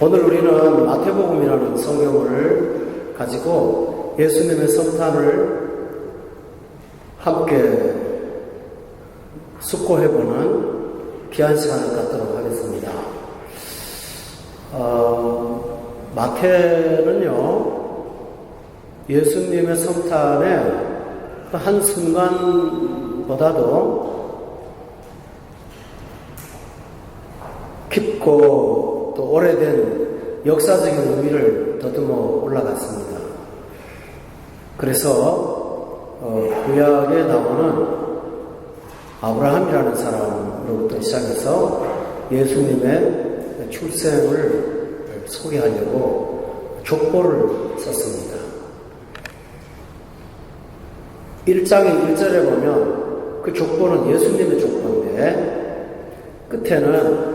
오늘 우리는 마태복음이라는 성경을 가지고 예수님의 성탄을 함께 숙고해보는 귀한 시간을 갖도록 하겠습니다. 어, 마태는요, 예수님의 성탄의 그한 순간보다도 깊고 또 오래된 역사적인 의미를 더듬어 올라갔습니다. 그래서 어, 구약에 나오는 아브라함이라는 사람으로부터 시작해서 예수님의 출생을 소개하려고 족보를 썼습니다. 1장의 1절에 보면 그 족보는 예수님의 족보인데 끝에는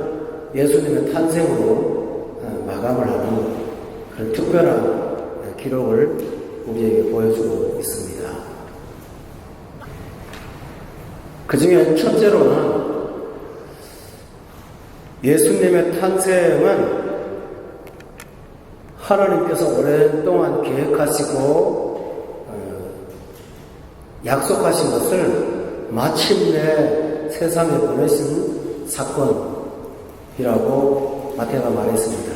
예수님의 탄생으로 어, 마감을 하는 그런 특별한 기록을 우리에게 보여주고 있습니다. 그 중에 첫째로는 예수님의 탄생은 하나님께서 오랫동안 계획하시고 어, 약속하신 것을 마침내 세상에 보내신 사건 이라고 마태가 말했습니다.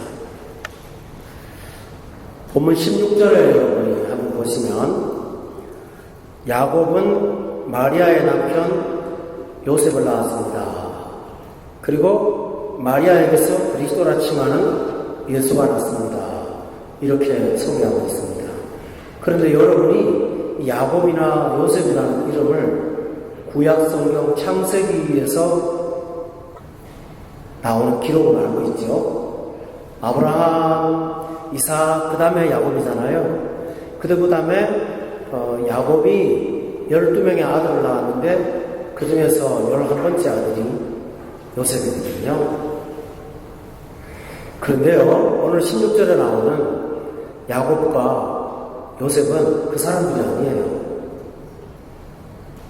본문 16절에 여러분이 한번 보시면 야곱은 마리아의 남편 요셉을 낳았습니다. 그리고 마리아에게서 그리스도라 칭하는 예수가 났습니다. 이렇게 소개하고 있습니다. 그런데 여러분이 야곱이나 요셉이라는 이름을 구약 성경 창세기에서 나오는 기록을 알고 있죠. 아브라함, 이삭, 그 다음에 야곱이잖아요. 그 다음에 어, 야곱이 12명의 아들을 낳았는데 그 중에서 11번째 아들이 요셉이거든요. 그런데요, 오늘 16절에 나오는 야곱과 요셉은 그 사람들이 아니에요.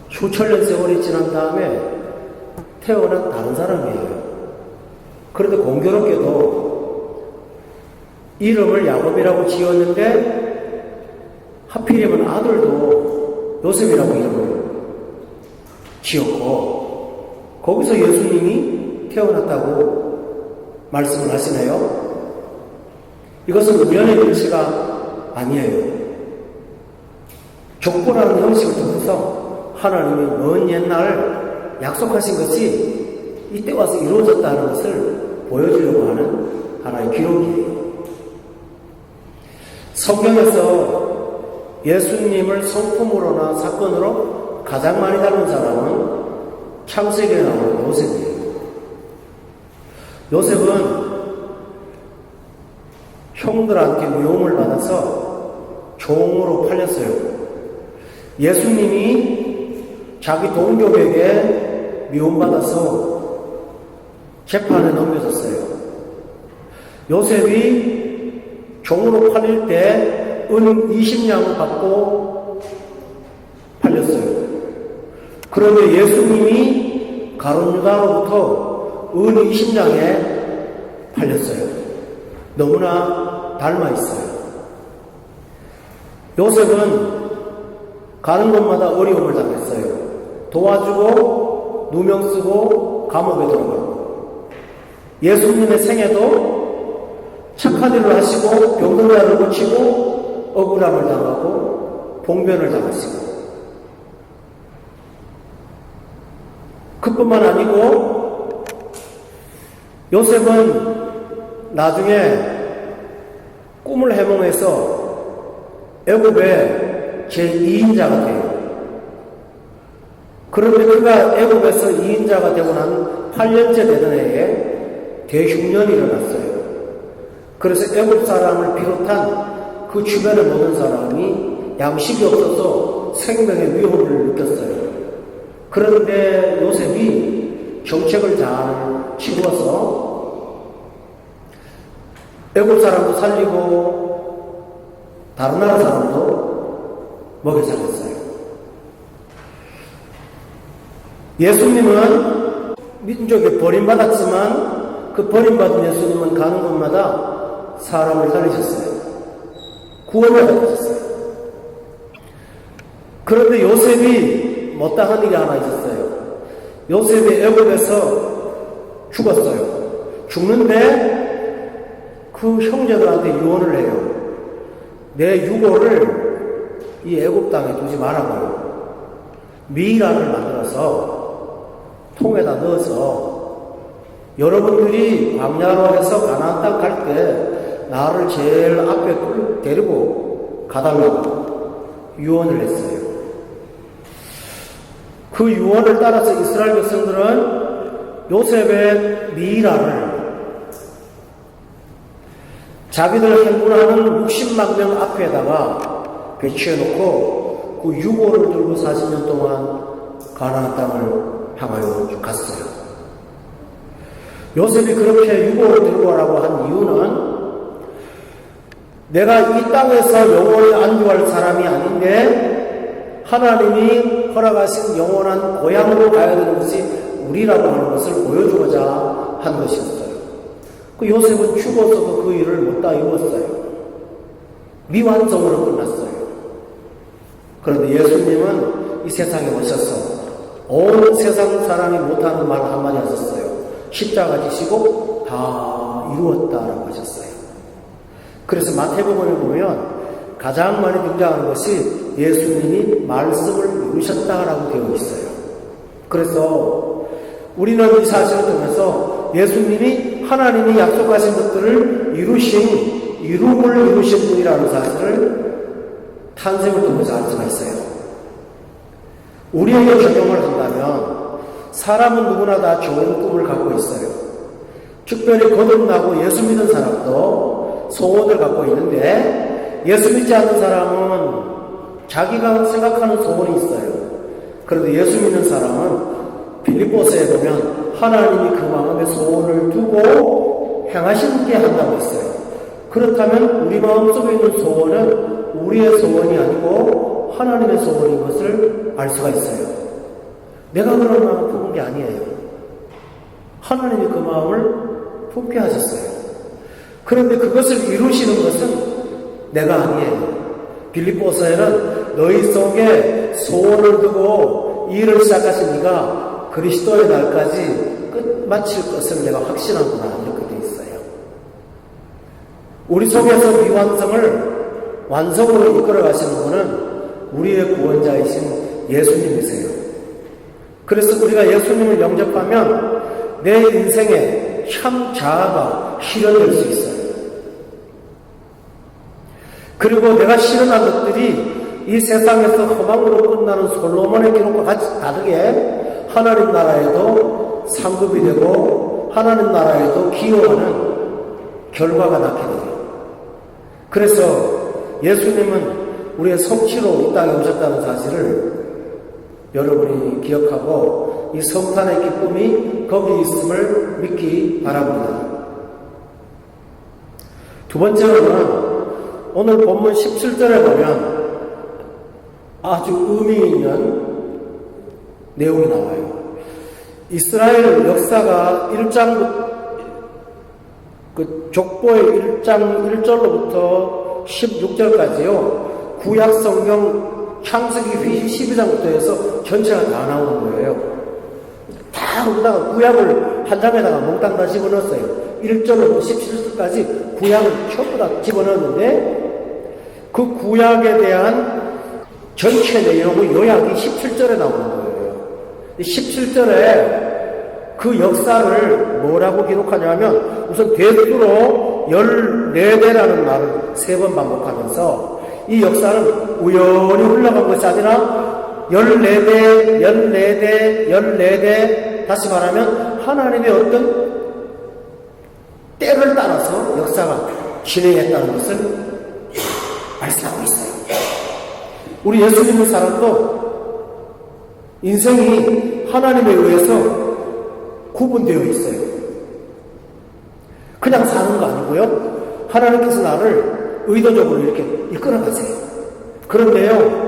수천 년 세월이 지난 다음에 태어난 다른 사람이에요. 그런데 공교롭게도 이름을 야곱이라고 지었는데 하필이면 아들도 요셉이라고 이름을 지었고 거기서 예수님이 태어났다고 말씀을 하시네요. 이것은 우연의 일치가 아니에요. 족보라는 형식을 통해서 하나님이 먼 옛날 약속하신 것이 이때 와서 이루어졌다는 것을 보여주려고 하는 하나의 기록이에요. 성경에서 예수님을 성품으로나 사건으로 가장 많이 닮은 사람은 창세기에 나오는 요셉이에요. 요셉은 형들한테 미움을 받아서 종으로 팔렸어요. 예수님이 자기 동족에게 미움받아서 재판에 넘겨졌어요. 요셉이 종으로 팔릴 때 은 20냥을 받고 팔렸어요. 그런데 예수님이 가론유다로부터 은 20냥에 팔렸어요. 너무나 닮아 있어요. 요셉은 가는 곳마다 어려움을 당했어요. 도와주고 누명 쓰고 감옥에 들어가고 예수님의 생애도 착한 일을 하시고 병든 자를 고치고 억울함을 당하고 봉변을 당하시고 그뿐만 아니고 요셉은 나중에 꿈을 해몽해서 애굽의 제2인자가 돼요. 그런데 그가 애굽에서 2인자가 되고 난 8년째 되던 해에 대흉년이 일어났어요. 그래서 애굽 사람을 비롯한 그 주변의 모든 사람이 양식이 없어서 생명의 위협을 느꼈어요. 그런데 요셉이 정책을 잘 치루어서 애국 사람도 살리고 다른 나라 사람도 먹여 살렸어요. 예수님은 민족에 버림받았지만 그 버림받은 예수님은 가는 곳마다 사람을 살리셨어요. 구원을 받으셨어요. 그런데 요셉이 못당한 일이 하나 있었어요. 요셉이 애굽에서 죽었어요. 죽는데 그 형제들한테 유언을 해요. 내 유고를 이 애굽 땅에 두지 말라고요. 미이라를 만들어서 통에다 넣어서 여러분들이 광야로 해서 가나안 땅 갈 때 나를 제일 앞에 데리고 가달라고 유언을 했어요. 그 유언을 따라서 이스라엘 백성들은 요셉의 미이라를 자기들 행군하는 60만 명 앞에다가 배치해 놓고 그 유고를 들고 40년 동안 가나안 땅을 향하여 갔어요. 요셉이 그렇게 유고를 들고 가라고 한 이유는 내가 이 땅에서 영원히 안주할 사람이 아닌데 하나님이 허락하신 영원한 고향으로 가야 되는 것이 우리라고 하는 것을 보여주고자 한 것이었어요. 그 요셉은 죽어서도 그 일을 못다 이뤘어요. 미완성으로 끝났어요. 그런데 예수님은 이 세상에 오셔서 온 세상 사람이 못하는 말 한마디 하셨어요. 십자가 지시고 다 이루었다라고 하셨어요. 그래서 마태복음에 보면 가장 많이 등장하는 것이 예수님이 말씀을 이루셨다라고 되어 있어요. 그래서 우리는 이 사실을 통해서 예수님이 하나님이 약속하신 것들을 이루신, 이rum을 이루신 분이라는 사실을 탄생을 통해서 알 수가 있어요. 우리에게 적용을 한다면 사람은 누구나 다 좋은 꿈을 갖고 있어요. 특별히 거듭나고 예수 믿는 사람도 소원을 갖고 있는데 예수 믿지 않는 사람은 자기가 생각하는 소원이 있어요. 그런데 예수 믿는 사람은 빌립보서에 보면 하나님이 그 마음에 소원을 두고 행하시는 게 한다고 했어요. 그렇다면 우리 마음속에 있는 소원은 우리의 소원이 아니고 하나님의 소원인 것을 알 수가 있어요. 내가 그런 마음을 품은 게 아니에요. 하나님이 그 마음을 품게 하셨어요. 그런데 그것을 이루시는 것은 내가 아니에요. 빌립보서에는 너희 속에 소원을 두고 일을 시작하신 이가 그리스도의 날까지 끝 마칠 것을 내가 확신하구나 이렇게 되어 있어요. 우리 속에서 미완성을 완성으로 이끌어 가시는 분은 우리의 구원자이신 예수님이세요. 그래서 우리가 예수님을 영접하면 내 인생에 참 자아가 실현될 수 있어요. 그리고 내가 실현한 것들이 이 세상에서 허망으로 끝나는 솔로몬의 기록과 같이 다르게 하나님 나라에도 상급이 되고 하나님 나라에도 기여하는 결과가 낳게 돼요. 그래서 예수님은 우리의 성취로 이 땅에 오셨다는 사실을 여러분이 기억하고 이 성탄의 기쁨이 거기 있음을 믿기 바랍니다. 두 번째로는 오늘 본문 17절에 보면 아주 의미 있는 내용이 나와요. 이스라엘 역사가 1장, 그 족보의 1장 1절로부터 16절까지요. 구약 성경 창세기 12장부터 해서 전체가 다 나오는 거예요. 다 거기다가 구약을 한 장에다가 몽땅 다 집어넣었어요. 1절부터 17절까지 구약을 전부 다 집어넣었는데 그 구약에 대한 전체 내용의 요약이 17절에 나오는 거예요. 17절에 그 역사를 뭐라고 기록하냐면 우선 대수로 14대라는 말을 세 번 반복하면서 이 역사는 우연히 흘러간 것이 아니라 14대, 14대, 14대, 다시 말하면 하나님의 어떤 때를 따라서 역사가 진행했다는 것을 말씀하고 있어요. 우리 예수 님을 사람도 인생이 하나님에 의해서 구분되어 있어요. 그냥 사는 거 아니고요. 하나님께서 나를 의도적으로 이렇게 이끌어 가세요. 그런데요,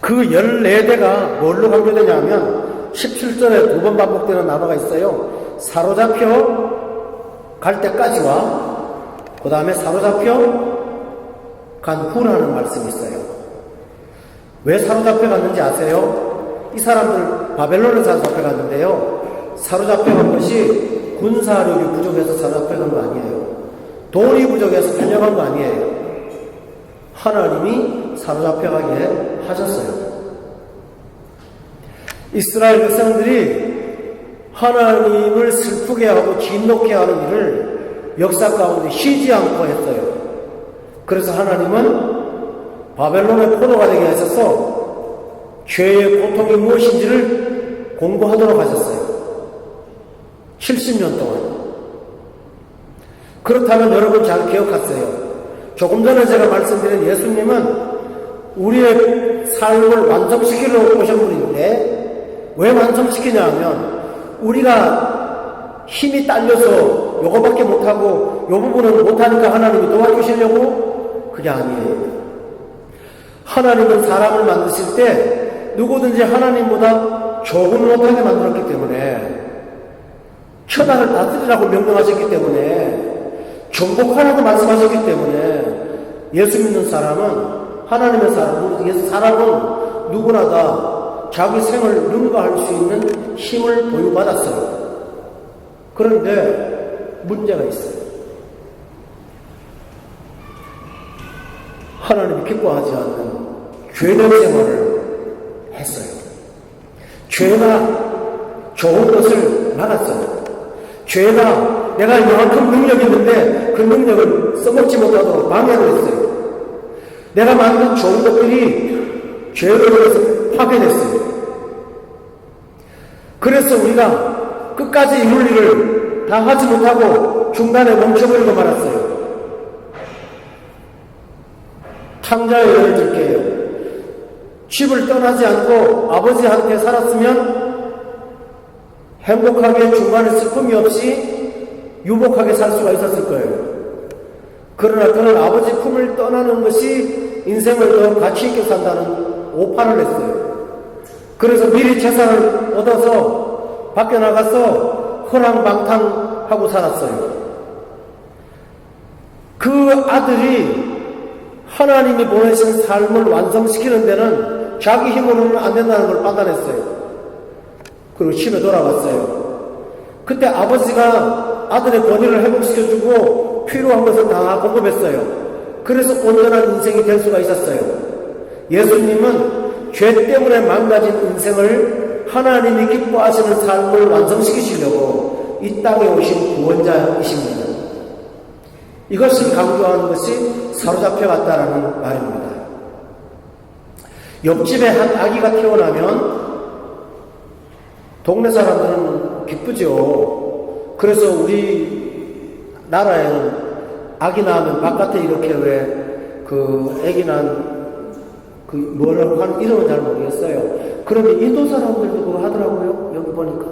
그 14대가 뭘로 관계되냐면 17절에 두 번 반복되는 단어가 있어요. 사로잡혀 갈 때까지와 그 다음에 사로잡혀 간 후라는 말씀이 있어요. 왜 사로잡혀 갔는지 아세요? 이 사람들 바벨론에 사로잡혀 갔는데요. 사로잡혀 간 것이 군사력이 부족해서 사로잡혀 간 거 아니에요. 돈이 부족해서 달려간 거 아니에요. 하나님이 사로잡혀 가게 하셨어요. 이스라엘 백성들이 하나님을 슬프게 하고 진노케 하는 일을 역사 가운데 쉬지 않고 했어요. 그래서 하나님은 바벨론의 포로가 되게 하셔서 죄의 고통이 무엇인지를 공부하도록 하셨어요. 70년 동안. 그렇다면 여러분 잘 기억하세요. 조금 전에 제가 말씀드린 예수님은 우리의 삶을 완성시키려고 오신 분인데 왜 완성시키냐 하면 우리가 힘이 딸려서 요거밖에 못하고 요 부분은 못하니까 하나님이 도와주시려고 그게 아니에요. 하나님은 사람을 만드실 때 누구든지 하나님보다 조금 못하게 만들었기 때문에 천하를 다스리라고 명령하셨기 때문에 정복하라고 말씀하셨기 때문에 예수 믿는 사람은 하나님의 사람, 예수 사람은 누구나 다 자기 생을 능가할 수 있는 힘을 보유받았어요. 그런데 문제가 있어요. 하나님이 기뻐하지 않는 죄된 생활을 했어요. 죄가 좋은 것을 막았어요. 죄가 내가 이만큼 능력이 있는데 그 능력을 써먹지 못하도록 방해를 했어요. 내가 만든 좋은 것들이 죄로 인해서 파괴됐어요. 그래서 우리가 끝까지 이룰 일을 다 하지 못하고 중간에 멈춰버리고 말았어요. 탕자의 예를 들게요. 집을 떠나지 않고 아버지한테 살았으면 행복하게 중간에 슬픔이 없이 유복하게 살 수가 있었을 거예요. 그러나 그는 아버지 품을 떠나는 것이 인생을 더 가치 있게 산다는 오판을 했어요. 그래서 미리 재산을 얻어서 밖에 나가서 허랑방탕하고 살았어요. 그 아들이 하나님이 보내신 삶을 완성시키는 데는 자기 힘으로는 안 된다는 걸 판단했어요. 그리고 집에 돌아왔어요. 그때 아버지가 아들의 권위를 회복시켜주고 필요한 것을 다 공급했어요. 그래서 온전한 인생이 될 수가 있었어요. 예수님은 죄 때문에 망가진 인생을 하나님이 기뻐하시는 삶을 완성시키시려고 이 땅에 오신 구원자이십니다. 이것을 강조하는 것이 사로잡혀 갔다라는 말입니다. 옆집에 한 아기가 태어나면 동네 사람들은 기쁘죠. 그래서 우리 나라에는 아기 낳으면 바깥에 이렇게 왜 그 아기 난그 뭐라고 하는 이름은 잘 모르겠어요. 그런데 인도 사람들도 그거 하더라고요. 여기 보니까.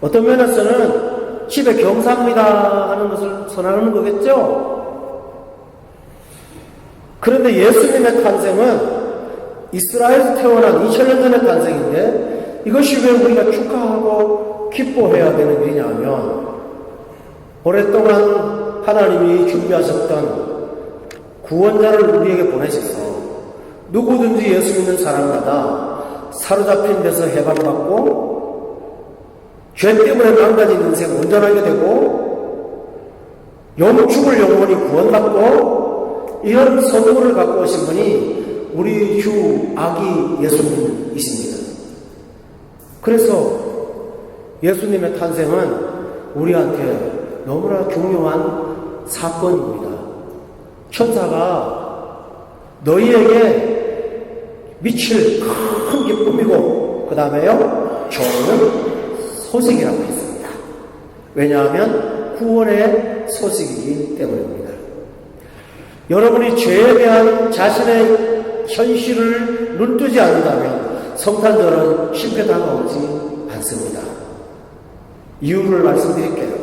어떤 면에서는 집에 경사합니다 하는 것을 선언하는 거겠죠? 그런데 예수님의 탄생은 이스라엘에서 태어난 2000년 전의 탄생인데 이것이 왜 우리가 축하하고 기뻐해야 되는 일이냐 하면 오랫동안 하나님이 준비하셨던 구원자를 우리에게 보내셔서 누구든지 예수 믿는 사람마다 사로잡힌 데서 해방받고 죄 때문에 망가진 인생 온전하게 되고 영 죽을 영혼이 구원받고 이런 선물을 갖고 오신 분이 우리 주 아기 예수님이십니다. 그래서 예수님의 탄생은 우리한테 너무나 중요한 사건입니다. 천사가 너희에게 미칠 큰 기쁨이고 그 다음에요 좋은 소식이라고 했습니다. 왜냐하면 구원의 소식이기 때문입니다. 여러분이 죄에 대한 자신의 현실을 눈뜨지 않는다면 성탄절은 쉽게 다가오지 않습니다. 이유를 말씀드릴게요.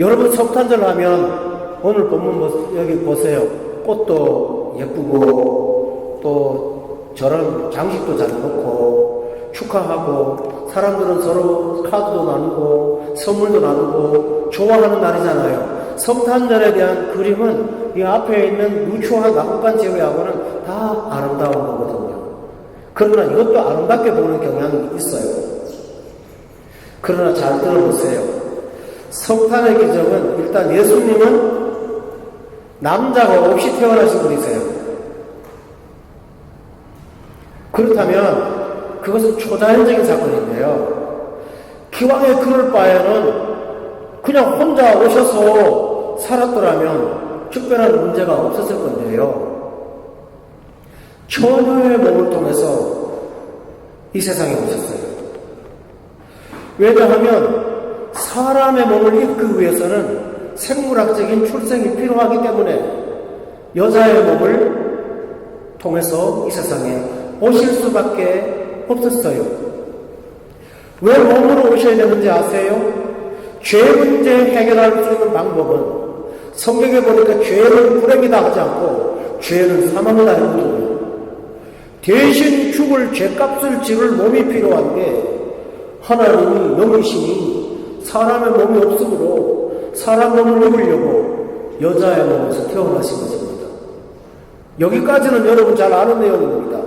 여러분 성탄절 하면 오늘 본문 여기 보세요. 꽃도 예쁘고 또 저런 장식도 잘 놓고 축하하고 사람들은 서로 카드도 나누고 선물도 나누고 좋아하는 날이잖아요. 성탄절에 대한 그림은 이 앞에 있는 누추한 나뭇가지 제외하고는 다 아름다운 거거든요. 그러나 이것도 아름답게 보는 경향이 있어요. 그러나 잘 들어보세요. 성탄의 기적은 일단 예수님은 남자가 없이 태어나신 분이세요. 그렇다면 그것은 초자연적인 사건인데요. 기왕에 그럴 바에는 그냥 혼자 오셔서 살았더라면 특별한 문제가 없었을 건데요. 처녀의 몸을 통해서 이 세상에 오셨어요. 왜냐하면 사람의 몸을 입기 위해서는 생물학적인 출생이 필요하기 때문에 여자의 몸을 통해서 이 세상에 오실 수밖에 없었어요. 왜 몸으로 오셔야 되는지 아세요? 죄 문제 해결할 수 있는 방법은 성경에 보니까 죄는 불행이다 하지 않고 죄는 사망이다 했거든요. 대신 죽을 죄값을 지를 몸이 필요한데 하나님이 영이시니 사람의 몸이 없으므로 사람 몸을 입으려고 여자의 몸에서 태어나신 것입니다. 여기까지는 여러분 잘 아는 내용입니다.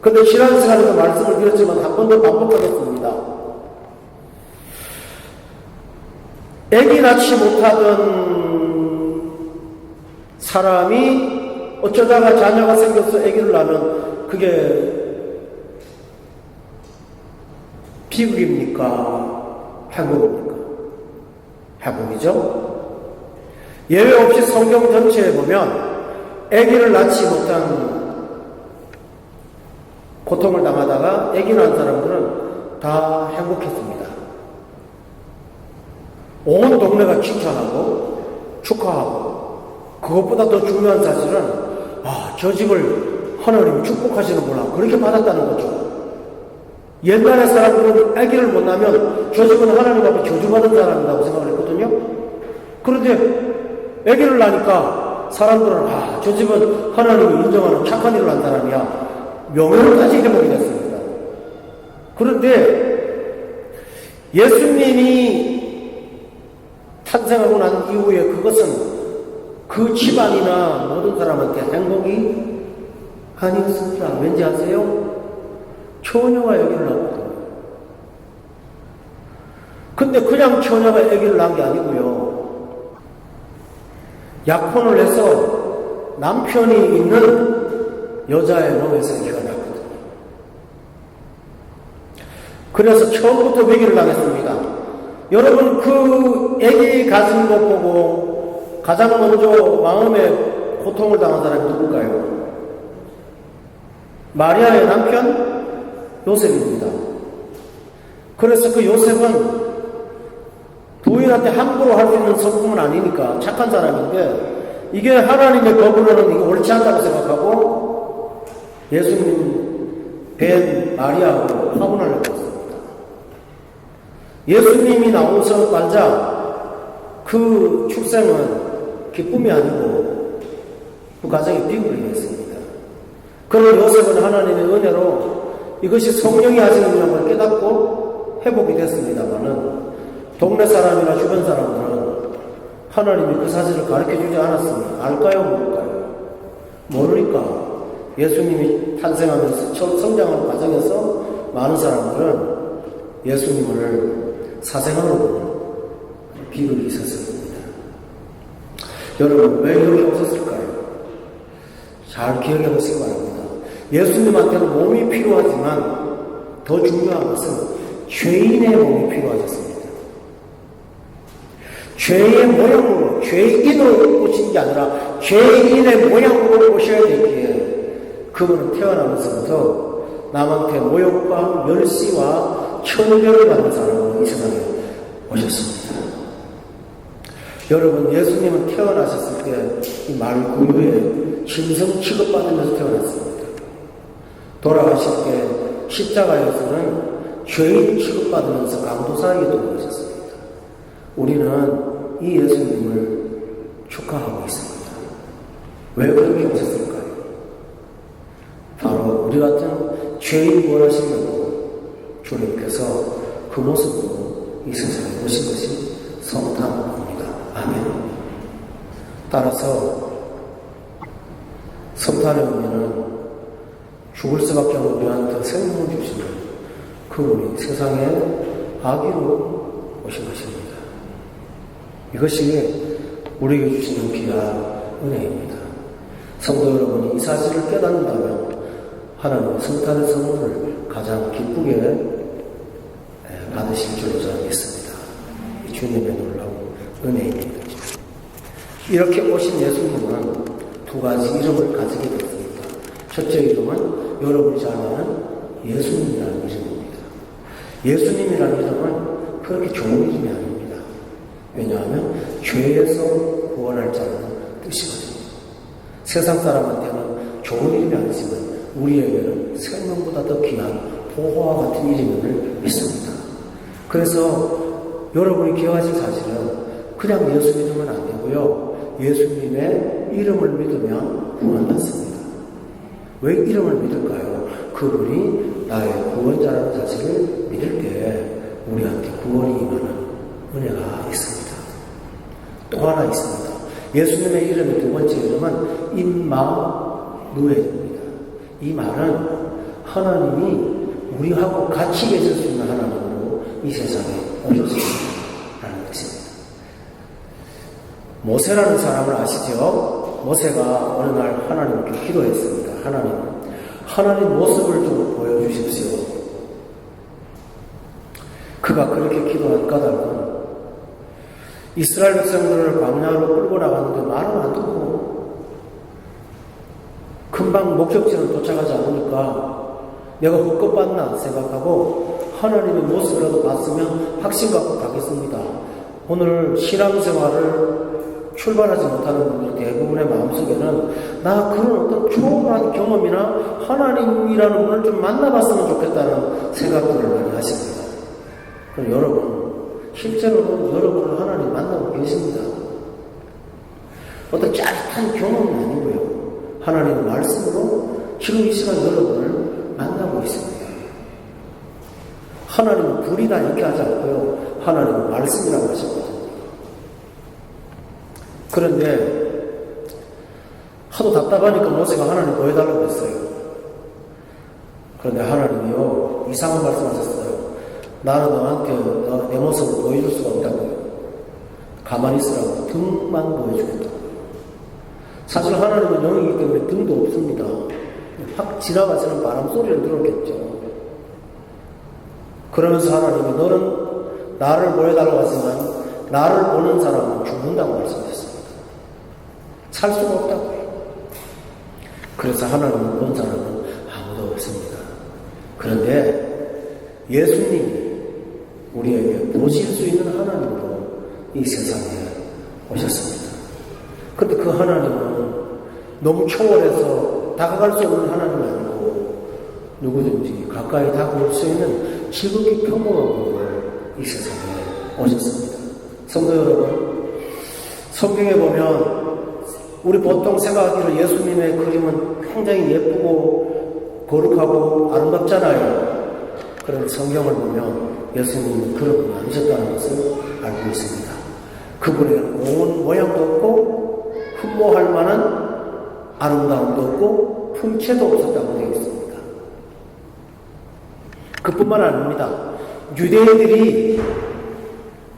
근데 지난 시간에도 말씀을 드렸지만 한 번 더 반복하겠습니다. 애기 낳지 못하던 사람이 어쩌다가 자녀가 생겨서 아기를 낳으면 그게 비극입니까? 행복입니까? 행복이죠? 예외 없이 성경 전체에 보면 아기를 낳지 못한 고통을 당하다가 아기 낳은 사람들은 다 행복했습니다. 온 동네가 칭찬하고 축하하고 그것보다 더 중요한 사실은 아, 저 집을 하나님이 축복하시는구나 그렇게 받았다는 거죠. 옛날의 사람들은 아기를 못 낳으면 저 집은 하나님 앞에 저주받은 사람이라고 생각을 했거든요. 그런데 아기를 낳으니까 사람들은 아, 저 집은 하나님이 인정하는 착한 일을 한 사람이야. 명예를까지 회복이 됐습니다. 그런데 예수님이 탄생하고 난 이후에 그것은 그 집안이나 모든 사람한테 행복이 아니었습니다. 왠지 아세요? 처녀가 여기를 낳거든요. 근데 그냥 처녀가 여기를 낳은 게 아니고요. 약혼을 해서 남편이 있는 여자의 몸에서 낳거든요. 그래서 처음부터 매기를 당했습니다. 여러분 그 아기 가진 것 보고 가장 먼저 마음에 고통을 당한 사람이 누굴까요? 마리아의 남편 요셉입니다. 그래서 그 요셉은 부인한테 함부로 할 수 있는 성품은 아니니까 착한 사람인데 이게 하나님의 법으로는 이게 옳지 않다고 생각하고 예수님 뵌 마리아하고 화분을 냈습니다. 예수님이 나오자마자 그 출생은 기쁨이 아니고 그 가정이 비극이 됐습니다. 그러나 요셉은 하나님의 은혜로 이것이 성령이 하시는 일을 깨닫고 회복이 됐습니다만은 동네 사람이나 주변 사람들은 하나님이 그 사실을 가르쳐 주지 않았습니다. 알까요? 모를까요? 모르니까 예수님이 탄생하면서 성장하는 과정에서 많은 사람들은 예수님을 사생활로 보는 비극이 있었을 겁니다. 여러분, 왜 이렇게 없었을까요? 잘 기억해 보시기 바랍니다. 예수님한테는 몸이 필요하지만 더 중요한 것은 죄인의 몸이 필요하셨습니다. 죄의 모양으로, 죄인으로 오신 게 아니라 죄인의 모양으로 오셔야 되기에 그분은 태어나면서부터 남한테 모욕과 멸시와 천별을 받는 사람으로 이 세상에 오셨습니다. 여러분, 예수님은 태어나셨을 때 이 말 구유에 신성 취급받으면서 태어났습니다. 돌아가실 때 십자가에서는 죄인 취급받으면서 강도사에게 돌아가셨습니다. 우리는 이 예수님을 축하하고 있습니다. 왜 그렇게 오셨을까요? 바로 우리 같은 죄인 원하시려고 주님께서 그 모습으로 이 세상에 오신 것이 성탄입니다. 아멘. 따라서 성탄의 의미는 죽을 수밖에 없는 우리한테 생명을 주시는 그분이 세상에 아기로 오신 것입니다. 이것이 우리에게 주시는 귀한 은혜입니다. 성도 여러분이 이 사실을 깨닫는다면 하나님의 성탄의 선물을 가장 기쁘게 받으실 줄로 믿습니다. 이 주님의 놀라운 은혜입니다. 이렇게 오신 예수님은 두 가지 이름을 가지게 됐습니다. 첫째 이름은 여러분이 잘 아는 예수님이라는 이름입니다. 예수님이라는 이름은 그렇게 좋은 이름이 아닙니다. 왜냐하면 죄에서 구원할 자라는 뜻이거든요. 세상 사람한테는 좋은 이름이 아니지만 우리에게는 생명보다 더 귀한 보호와 같은 이름임을 믿습니다. 그래서 여러분이 기억하실 사실은 그냥 예수 믿으면 안 되고요. 예수님의 이름을 믿으면 구원받습니다. 왜 이름을 믿을까요? 그분이 나의 구원자라는 사실을 믿을 때 우리한테 구원이 임하는 은혜가 있습니다. 또 하나 있습니다. 예수님의 이름의 두 번째 이름은 임마누엘입니다. 이 말은 하나님이 우리하고 같이 계실 수 있는 하나님으로 이 세상에 오셨습니다라는 뜻입니다. 모세라는 사람을 아시죠? 모세가 어느 날 하나님께 기도했습니다. 하나님, 하나님 모습을 좀 보여주십시오. 그가 그렇게 기도한 까닭은 이스라엘 백성들을 광야로 끌고 나갔는데 말은 안 듣고 금방 목적지를 도착하지 않으니까 내가 헛것봤나 생각하고 하나님의 모습이라도 봤으면 확신 갖고 가겠습니다. 오늘 신앙생활을 출발하지 못하는 분들 대부분의 마음속에는 나 그런 어떤 초월한 경험이나 하나님이라는 분을 좀 만나봤으면 좋겠다는 생각들을 많이 하십니다. 그럼 여러분, 실제로는 여러분을 하나님 만나고 계십니다. 어떤 짜릿한 경험은 아니고요. 하나님의 말씀으로 지금 이 시간 여러분을 만나고 있습니다. 하나님은 불이다 이렇게 하지 않고요. 하나님은 말씀이라고 하셨거든요. 그런데 하도 답답하니까 모세가 하나님 보여달라고 했어요. 그런데 하나님이요 이상한 말씀 하셨어요. 나는 너한테 너, 내 모습을 보여줄 수가 없다고요. 가만히 있으라고 등만 보여주겠다. 사실 하나님은 영이기 때문에 등도 없습니다. 확 지나가시는 바람 소리를 들었겠죠. 그러면서 하나님이 너는 나를 보여달라고 하지만 나를 보는 사람은 죽는다고 말씀했습니다. 살 수가 없다고요. 그래서 하나님을 본 사람은 아무도 없습니다. 그런데 예수님이 우리에게 보실 수 있는 하나님으로 이 세상에 오셨습니다. 그런데 그 하나님은 너무 초월해서 다가갈 수 없는 하나님이 아니고 누구든지 가까이 다가올 수 있는 지극히 평범한 분을 이 세상에 오셨습니다. 성도 여러분, 성경에 보면 우리 보통 생각하기로 예수님의 그림은 굉장히 예쁘고 거룩하고 아름답잖아요. 그런데 성경을 보면 예수님은 그런 분이 아니셨다는 것을 알고 있습니다. 그분에게는 온 모양도 없고 흠모할 만한 아름다움도 없고 품체도 없었다고 되어 있습니다. 그뿐만 아닙니다. 유대인들이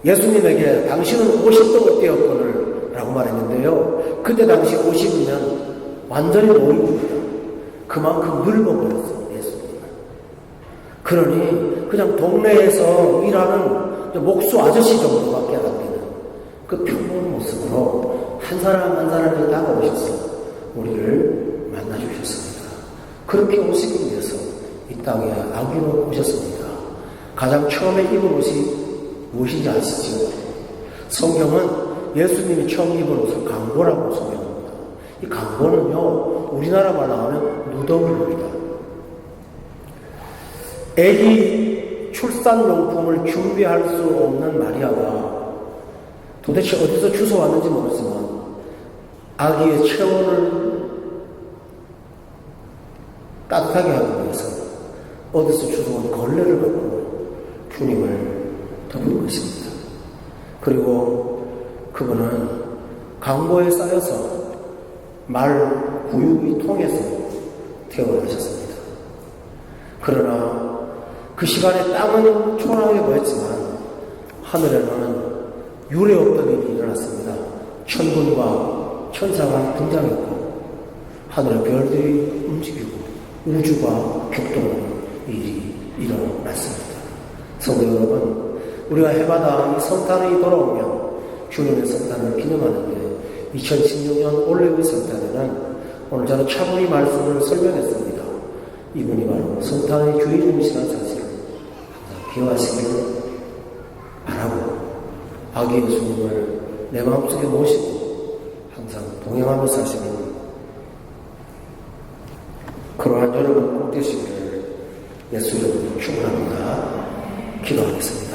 예수님에게 당신은 50도 어때였거늘 라고 말했는데요. 그때 당시 50이면 완전히 노인입니다. 그만큼 늙어버렸어요, 예수님은. 그러니 그냥 동네에서 일하는 목수 아저씨 정도밖에 안 되는 그 평범한 모습으로 한 사람 한 사람이 다가오셔서 우리를 만나주셨습니다. 그렇게 오시기 위해서 이 땅에 아기로 오셨습니다. 가장 처음에 입은 옷이 무엇인지 아시죠? 성경은 예수님이 처음 입은 옷을 강보라고 성경합니다. 이 강보는요, 우리나라 말로 하면 누더기입니다. 애기 출산용품을 준비할 수 없는 마리아가 도대체 어디서 주워왔는지 모르지만 아기의 체온을 따뜻하게 하기 위해서 어디서 주워온 걸레를 갖고 주님을 덮은 것입니다. 그리고 그분은 강보에 쌓여서 말 구육이 통해서 태어나셨습니다. 그러나 그 시간에 땅은 초라하게 보였지만 하늘에는 유례 없던 일이 일어났습니다. 천군과 천사가 등장했고 하늘의 별들이 움직이고 우주가 격동하는 일이 일어났습니다. 성도 여러분, 우리가 해마다 이 성탄이 돌아오면 주님의 성탄을 기념하는데 2016년 올해의 성탄에는 오늘 저는 차분히 말씀을 설명했습니다. 이분이 바로 성탄의 주인이시라는 사실을 항상 기억하시기를 바라고 아기 예수님을 내 마음속에 모시고 항상 동행하며 사시는 그러한 여러분 꼭 되시기를 예수 이름으로 축원합니다. 기도하겠습니다.